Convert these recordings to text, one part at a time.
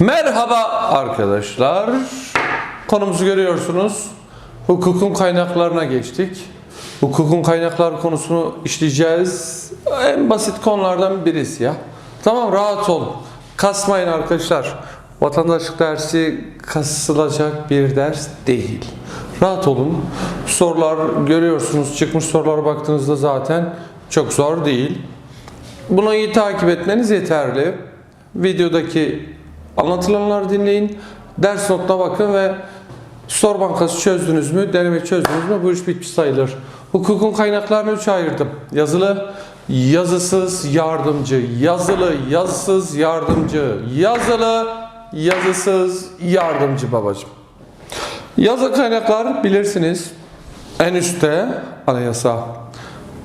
Merhaba arkadaşlar. Konumuzu görüyorsunuz. Hukukun kaynaklarına geçtik. Hukukun kaynaklar konusunu işleyeceğiz. En basit konulardan birisi ya. Tamam rahat olun. Kasmayın arkadaşlar. Vatandaşlık dersi kasılacak bir ders değil. Rahat olun. Sorular görüyorsunuz. Çıkmış sorulara baktığınızda zaten çok zor değil. Bunu iyi takip etmeniz yeterli. Videodaki anlatılanları dinleyin. Ders notuna bakın ve soru bankası çözdünüz mü, deneme çözdünüz mü bu iş bitmiş sayılır. Hukukun kaynaklarını üçe ayırdım. Yazılı, yazısız, yardımcı, yazılı, yazısız, yardımcı, yazılı, yazısız, yardımcı babacığım. Yazı kaynaklar bilirsiniz. En üstte anayasa,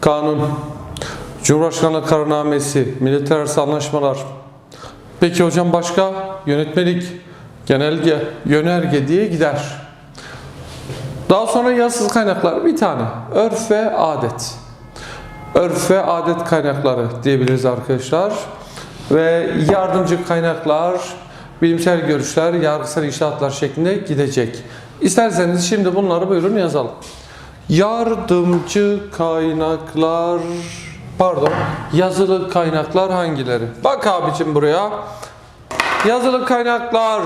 kanun, Cumhurbaşkanlığı kararnamesi, milletler arası anlaşmalar. Peki hocam başka? Yönetmelik, genelge, yönerge diye gider. Daha sonra yazısız kaynaklar bir tane. Örf ve adet. Örf ve adet kaynakları diyebiliriz arkadaşlar. Ve yardımcı kaynaklar, bilimsel görüşler, yargısal inşaatlar şeklinde gidecek. İsterseniz şimdi bunları buyurun yazalım. Yardımcı kaynaklar pardon yazılı kaynaklar hangileri? Bak abicim buraya. Yazılı kaynaklar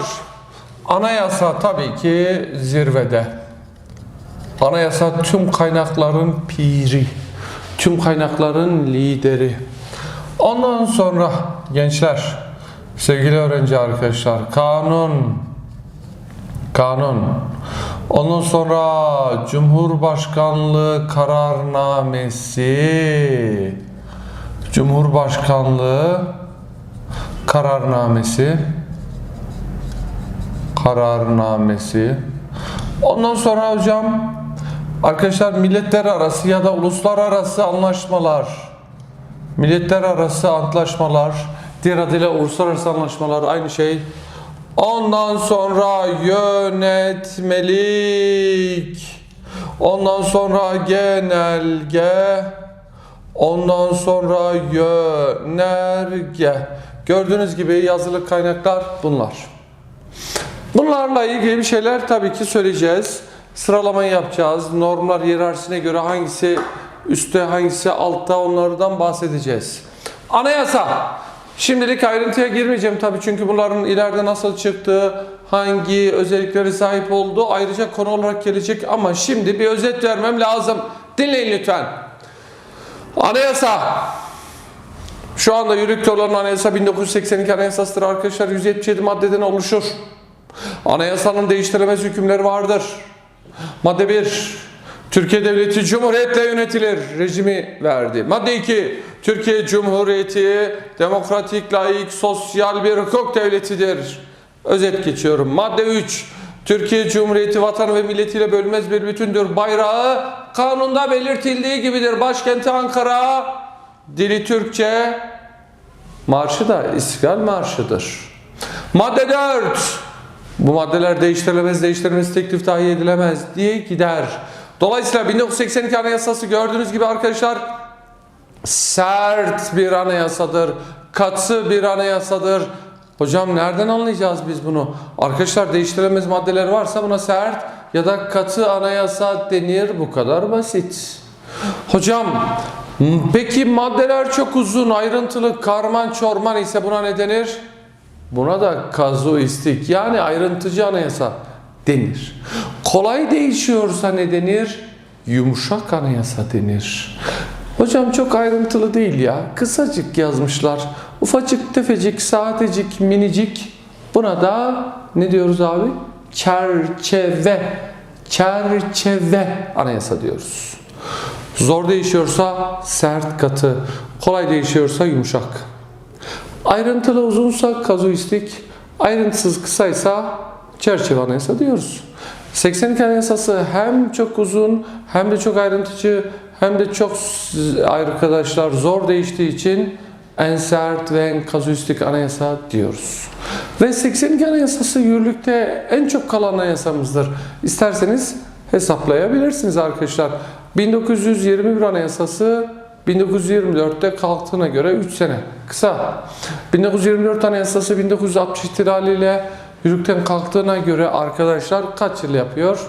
anayasa tabii ki zirvede. Anayasa tüm kaynakların piri, tüm kaynakların lideri. Ondan sonra gençler, sevgili öğrenci arkadaşlar, kanun, kanun. Ondan sonra Cumhurbaşkanlığı kararnamesi, Cumhurbaşkanlığı kararnamesi, kararnamesi. Ondan sonra hocam arkadaşlar milletler arası ya da uluslararası anlaşmalar, milletler arası antlaşmalar, diğer adıyla uluslararası anlaşmalar aynı şey. Ondan sonra yönetmelik. Ondan sonra genelge. Ondan sonra yönerge. Gördüğünüz gibi yazılı kaynaklar bunlar. Bunlarla ilgili bir şeyler tabii ki söyleyeceğiz. Sıralamayı yapacağız. Normlar hiyerarşisine göre hangisi üstte hangisi altta onlardan bahsedeceğiz. Anayasa. Şimdilik ayrıntıya girmeyeceğim tabii çünkü bunların ileride nasıl çıktığı, hangi özellikleri sahip olduğu ayrıca konu olarak gelecek ama şimdi bir özet vermem lazım. Dinleyin lütfen. Anayasa. Şu anda yürürlükte olan anayasa 1982 anayasasıdır arkadaşlar. 177 maddeden oluşur. Anayasanın değiştirilemez hükümleri vardır. Madde 1. Türkiye Devleti Cumhuriyetle yönetilir rejimi verdi. Madde 2. Türkiye Cumhuriyeti demokratik, layık, sosyal bir hukuk devletidir. Özet geçiyorum. Madde 3. Türkiye Cumhuriyeti vatan ve milletiyle bölünmez bir bütündür. Bayrağı kanunda belirtildiği gibidir. Başkenti Ankara, dili Türkçe, marşı da İstiklal Marşı'dır. Madde 4. Bu maddeler değiştirilemez, değiştirilemez, teklif dahi edilemez diye gider. Dolayısıyla 1982 Anayasası gördüğünüz gibi arkadaşlar sert bir anayasadır, katı bir anayasadır. Hocam nereden anlayacağız biz bunu? Arkadaşlar değiştirilemez maddeler varsa buna sert ya da katı anayasa denir. Bu kadar basit. Hocam peki maddeler çok uzun, ayrıntılı, karman çorman ise buna ne denir? Buna da kazuistik yani ayrıntıcı anayasa denir. Kolay değişiyorsa ne denir? Yumuşak anayasa denir. Hocam çok ayrıntılı değil ya. Kısacık yazmışlar. Ufacık, tefecik, saatecik, minicik. Buna da ne diyoruz abi? Çerçeve. Çerçeve anayasa diyoruz. Zor değişiyorsa sert katı. Kolay değişiyorsa yumuşak. Ayrıntılı uzunsa kazuistik, ayrıntısız kısaysa çerçeve anayasa diyoruz. 82 anayasası hem çok uzun hem de çok ayrıntıcı hem de çok arkadaşlar zor değiştiği için en sert ve en kazuistik anayasa diyoruz. Ve 82 anayasası yürürlükte en çok kalan anayasamızdır. İsterseniz hesaplayabilirsiniz arkadaşlar. 1921 anayasası 1924'te kalktığına göre 3 sene. Kısa. 1924 Anayasası 1960 ihtilaliyle yürürlükten kalktığına göre arkadaşlar kaç yıl yapıyor?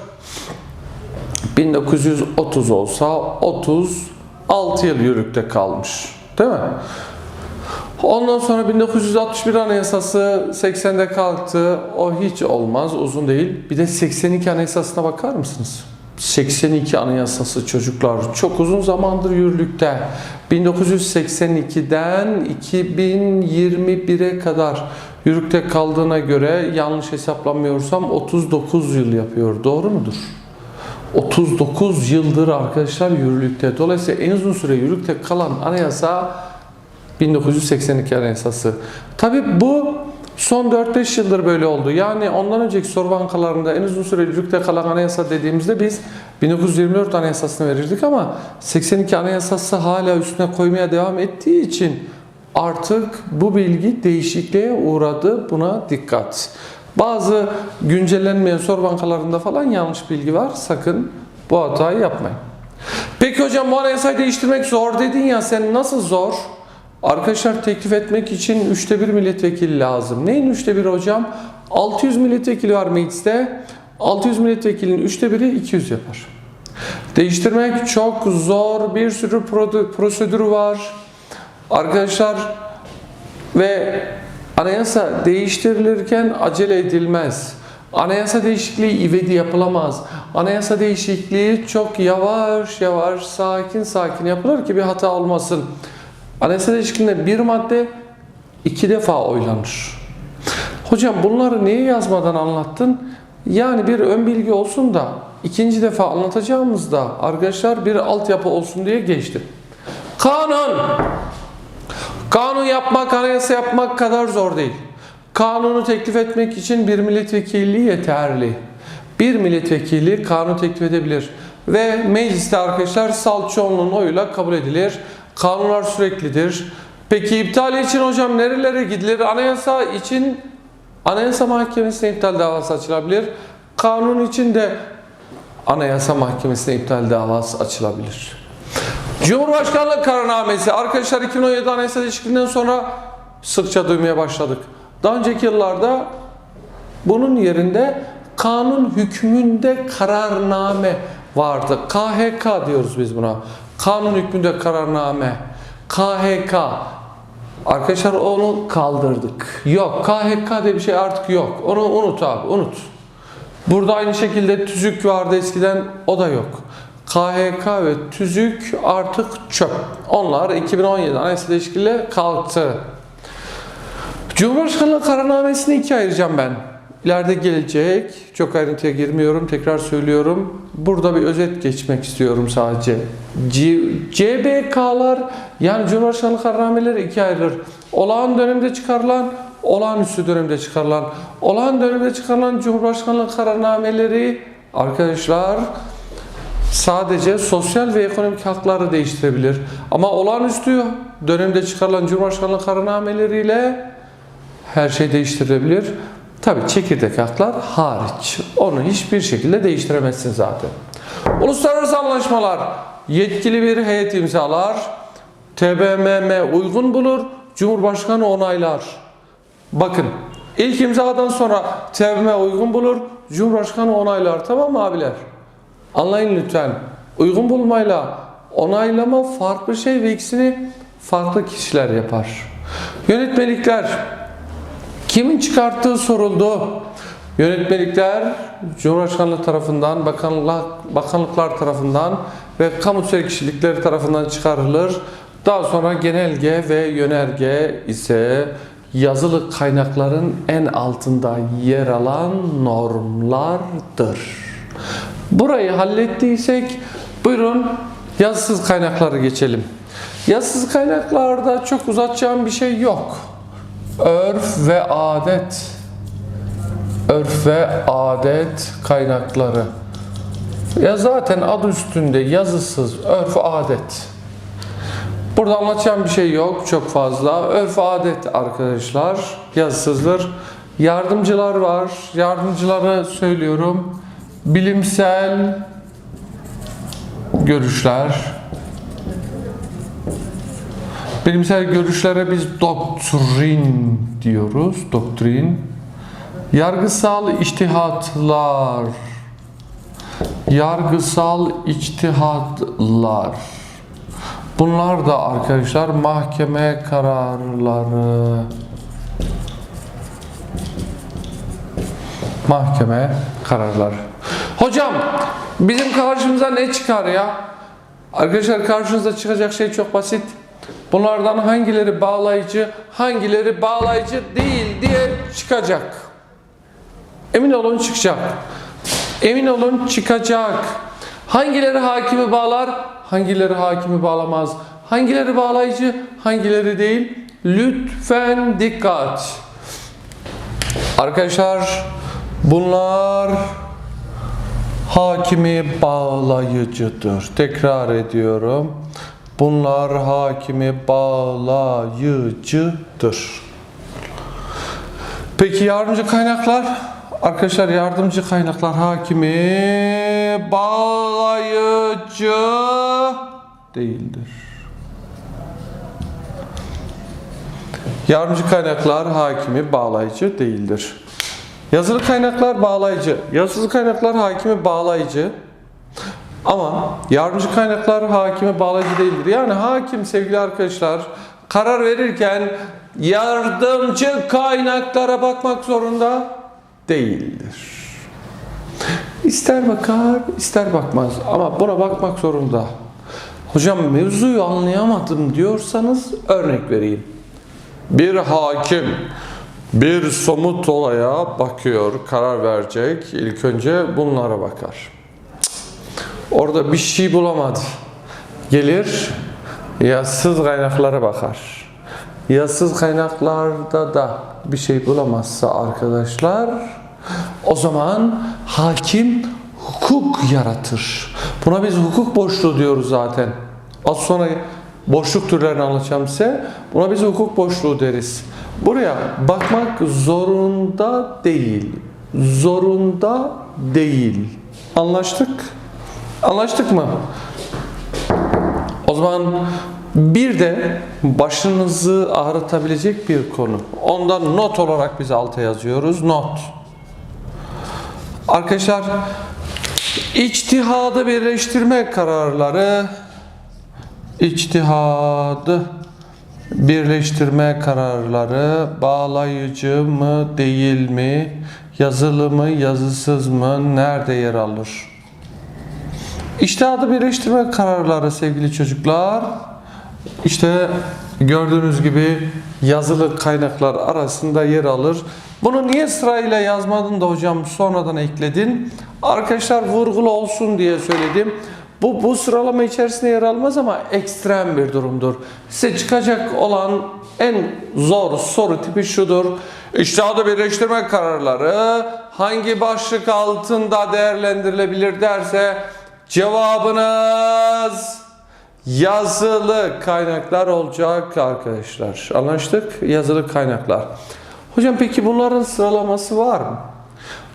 1930 olsa 36 yıl yürürlükte kalmış. Değil mi? Ondan sonra 1961 Anayasası 80'de kalktı. O hiç olmaz, uzun değil. Bir de 82 Anayasasına bakar mısınız? 82 Anayasası çocuklar çok uzun zamandır yürürlükte. 1982'den 2021'e kadar yürürlükte kaldığına göre yanlış hesaplamıyorsam 39 yıl yapıyor. Doğru mudur? 39 yıldır arkadaşlar yürürlükte. Dolayısıyla en uzun süre yürürlükte kalan anayasa 1982 Anayasası. Tabi bu son 4-5 yıldır böyle oldu. Yani ondan önceki soru bankalarında en uzun süre yürürlükte kalan anayasa dediğimizde biz 1924 Anayasasını verirdik ama 82 Anayasası hala üstüne koymaya devam ettiği için artık bu bilgi değişikliğe uğradı. Buna dikkat. Bazı güncellenmeyen soru bankalarında falan yanlış bilgi var. Sakın bu hatayı yapmayın. Peki hocam bu anayasayı değiştirmek zor dedin ya sen nasıl zor? Arkadaşlar teklif etmek için üçte bir milletvekili lazım. Neyin üçte biri hocam? 600 milletvekili var mecliste. 600 milletvekilinin üçte biri 200 yapar. Değiştirmek çok zor. Bir sürü prosedürü var. Arkadaşlar ve anayasa değiştirilirken acele edilmez. Anayasa değişikliği ivedi yapılamaz. Anayasa değişikliği çok yavaş yavaş, sakin sakin yapılır ki bir hata olmasın. Anayasa değişikliğinde bir madde iki defa oylanır. Hocam bunları niye yazmadan anlattın? Yani bir ön bilgi olsun da ikinci defa anlatacağımızda arkadaşlar bir altyapı olsun diye geçtim. Kanun. Kanun yapmak, anayasa yapmak kadar zor değil. Kanunu teklif etmek için bir milletvekilliği yeterli. Bir milletvekili kanun teklif edebilir. Ve mecliste arkadaşlar salt çoğunluğun oyuyla kabul edilir. Kanunlar süreklidir. Peki iptal için hocam nerelere gidilir? Anayasa için Anayasa Mahkemesi'ne iptal davası açılabilir. Kanun için de Anayasa Mahkemesi'ne iptal davası açılabilir. Cumhurbaşkanlığı kararnamesi arkadaşlar 2017 Anayasa değişikliğinden sonra sıkça duymaya başladık. Daha önceki yıllarda bunun yerinde kanun hükmünde kararname vardı. KHK diyoruz biz buna. Kanun hükmünde kararname. KHK. Arkadaşlar onu kaldırdık. Yok KHK diye bir şey artık yok. Onu unut abi unut. Burada aynı şekilde tüzük vardı eskiden o da yok. KHK ve tüzük artık çöp. Onlar 2017 Anayasa değişikliğiyle kalktı. Cumhurbaşkanlığı kararnamesini ikiye ayıracağım ben. İleride gelecek. Çok ayrıntıya girmiyorum. Tekrar söylüyorum. Burada bir özet geçmek istiyorum sadece. C CBK'lar yani Cumhurbaşkanlığı kararnameleri ikiye ayrılır. Olağan dönemde çıkarılan, olağanüstü dönemde çıkarılan. Olağan dönemde çıkarılan Cumhurbaşkanlığı kararnameleri arkadaşlar sadece sosyal ve ekonomik hakları değiştirebilir. Ama olağanüstü dönemde çıkarılan Cumhurbaşkanlığı kararnameleriyle her şey değiştirilebilir. Tabi çekirdek haklar hariç. Onu hiçbir şekilde değiştiremezsin zaten. Uluslararası anlaşmalar yetkili bir heyet imzalar. TBMM uygun bulur. Cumhurbaşkanı onaylar. Bakın ilk imzadan sonra TBMM uygun bulur. Cumhurbaşkanı onaylar. Tamam mı abiler? Anlayın lütfen. Uygun bulmayla onaylama farklı şey ve ikisini farklı kişiler yapar. Yönetmelikler kimin çıkarttığı soruldu. Yönetmelikler Cumhurbaşkanlığı tarafından, bakanlık, bakanlıklar tarafından ve kamu kişilikleri tarafından çıkarılır. Daha sonra genelge ve yönerge ise yazılı kaynakların en altında yer alan normlardır. Burayı hallettiysek buyurun yazısız kaynaklara geçelim. Yazısız kaynaklarda çok uzatacağım bir şey yok. Örf ve adet. Örf ve adet kaynakları. Ya zaten adı üstünde yazısız örf adet. Burada anlatacağım bir şey yok çok fazla. Örf adet arkadaşlar yazısızdır. Yardımcılar var. Yardımcıları söylüyorum. Bilimsel görüşler, Bilimsel görüşlere biz doktrin diyoruz. Doktrin. Yargısal içtihatlar. Yargısal içtihatlar. Bunlar da arkadaşlar mahkeme kararları. Mahkeme kararları. Hocam bizim karşımıza ne çıkar ya? Arkadaşlar karşınıza çıkacak şey çok basit. Bunlardan hangileri bağlayıcı, hangileri bağlayıcı değil diye çıkacak. Emin olun çıkacak. Emin olun çıkacak. Hangileri hakimi bağlar, hangileri hakimi bağlamaz. Hangileri bağlayıcı, hangileri değil. Lütfen dikkat. Arkadaşlar bunlar hakimi bağlayıcıdır. Tekrar ediyorum. Bunlar hakimi bağlayıcıdır. Peki yardımcı kaynaklar? Arkadaşlar yardımcı kaynaklar hakimi bağlayıcı değildir. Yardımcı kaynaklar hakimi bağlayıcı değildir. Yazılı kaynaklar bağlayıcı. Yazılı kaynaklar hakimi bağlayıcı. Ama yardımcı kaynaklar hakime bağlayıcı değildir. Yani hakim sevgili arkadaşlar karar verirken yardımcı kaynaklara bakmak zorunda değildir. İster bakar, ister bakmaz ama buna bakmak zorunda. Hocam mevzuyu anlayamadım diyorsanız örnek vereyim. Bir hakim bir somut olaya bakıyor, karar verecek. İlk önce bunlara bakar. Orada bir şey bulamadı. Gelir, yazsız kaynaklara bakar. Yazsız kaynaklarda da bir şey bulamazsa arkadaşlar, o zaman hakim hukuk yaratır. Buna biz hukuk boşluğu diyoruz zaten. Az sonra boşluk türlerini anlatacağım size. Buna biz hukuk boşluğu deriz. Buraya bakmak zorunda değil. Zorunda değil. Anlaştık? Anlaştık mı? O zaman bir de başınızı ağrıtabilecek bir konu. Ondan not olarak biz alta yazıyoruz. Not. Arkadaşlar içtihadı birleştirme kararları içtihadı birleştirme kararları bağlayıcı mı değil mi yazılı mı yazısız mı nerede yer alır? İçtihadı birleştirme kararları sevgili çocuklar işte gördüğünüz gibi yazılı kaynaklar arasında yer alır. Bunu niye sırayla yazmadın da hocam sonradan ekledin? Arkadaşlar vurgulu olsun diye söyledim. Bu, bu sıralama içerisinde yer almaz ama ekstrem bir durumdur. Size çıkacak olan en zor soru tipi şudur. İçtihadı birleştirme kararları hangi başlık altında değerlendirilebilir derse cevabınız yazılı kaynaklar olacak arkadaşlar. Anlaştık? Yazılı kaynaklar. Hocam peki bunların sıralaması var mı?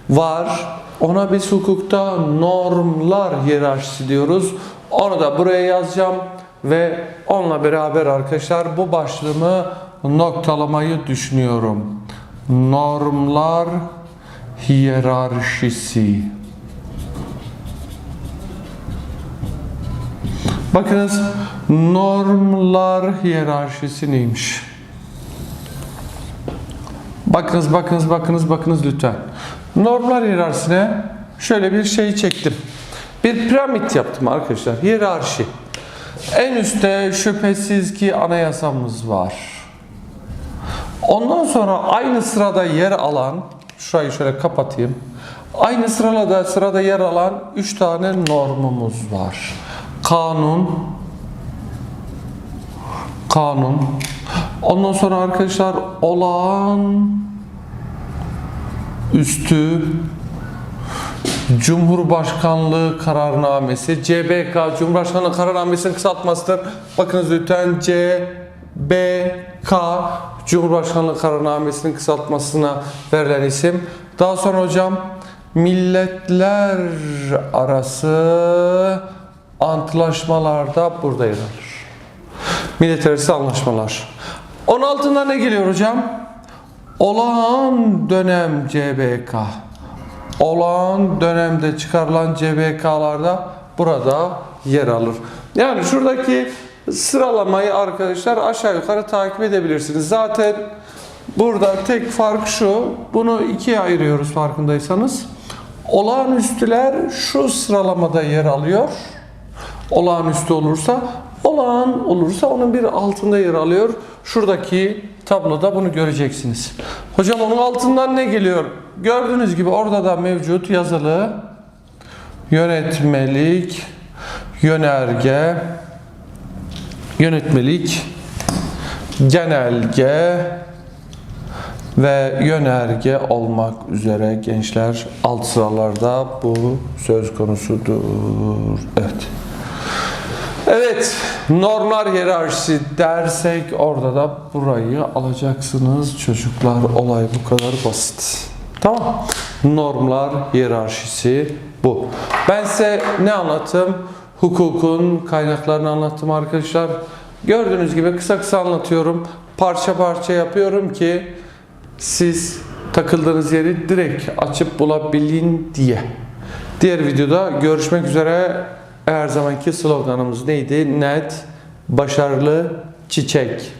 Var. Ona biz hukukta normlar hiyerarşisi diyoruz. Onu da buraya yazacağım ve onunla beraber arkadaşlar bu başlığımı noktalamayı düşünüyorum. Normlar hiyerarşisi. Bakınız normlar hiyerarşisi neymiş? Bakınız, bakınız, bakınız, bakınız lütfen. Normlar hiyerarşisine şöyle bir şey çektim. Bir piramit yaptım arkadaşlar. Hiyerarşi. En üstte şüphesiz ki anayasamız var. Ondan sonra aynı sırada yer alan, şurayı şöyle kapatayım. Aynı sırada sırada yer alan 3 tane normumuz var. Kanun, kanun. Ondan sonra arkadaşlar olağan üstü Cumhurbaşkanlığı kararnamesi CBK Cumhurbaşkanlığı kararnamesinin kısaltmasıdır. Bakınız lütfen CBK Cumhurbaşkanlığı kararnamesinin kısaltmasına verilen isim. Daha sonra hocam milletler arası antlaşmalarda burada yer alır. millet arası anlaşmalar. Onun altında ne geliyor hocam? Olağan dönem CBK. Olağan dönemde çıkarılan CBK'larda burada yer alır. Yani şuradaki sıralamayı arkadaşlar aşağı yukarı takip edebilirsiniz. Zaten burada tek fark şu. Bunu ikiye ayırıyoruz farkındaysanız. Olağanüstüler şu sıralamada yer alıyor. Olağanüstü olursa, olağan olursa onun bir altında yer alıyor. Şuradaki tabloda bunu göreceksiniz. Hocam onun altından ne geliyor? Gördüğünüz gibi orada da mevcut yazılı yönetmelik, yönerge, yönetmelik, genelge ve yönerge olmak üzere gençler alt sıralarda bu söz konusudur. Evet. Evet, normlar hiyerarşisi dersek orada da burayı alacaksınız çocuklar. Olay bu kadar basit. Tamam. Normlar hiyerarşisi bu. Ben size ne anlattım? Hukukun kaynaklarını anlattım arkadaşlar. Gördüğünüz gibi kısa kısa anlatıyorum. Parça parça yapıyorum ki siz takıldığınız yeri direkt açıp bulabilin diye. Diğer videoda görüşmek üzere. Her zamanki sloganımız neydi? Net, başarılı, çiçek.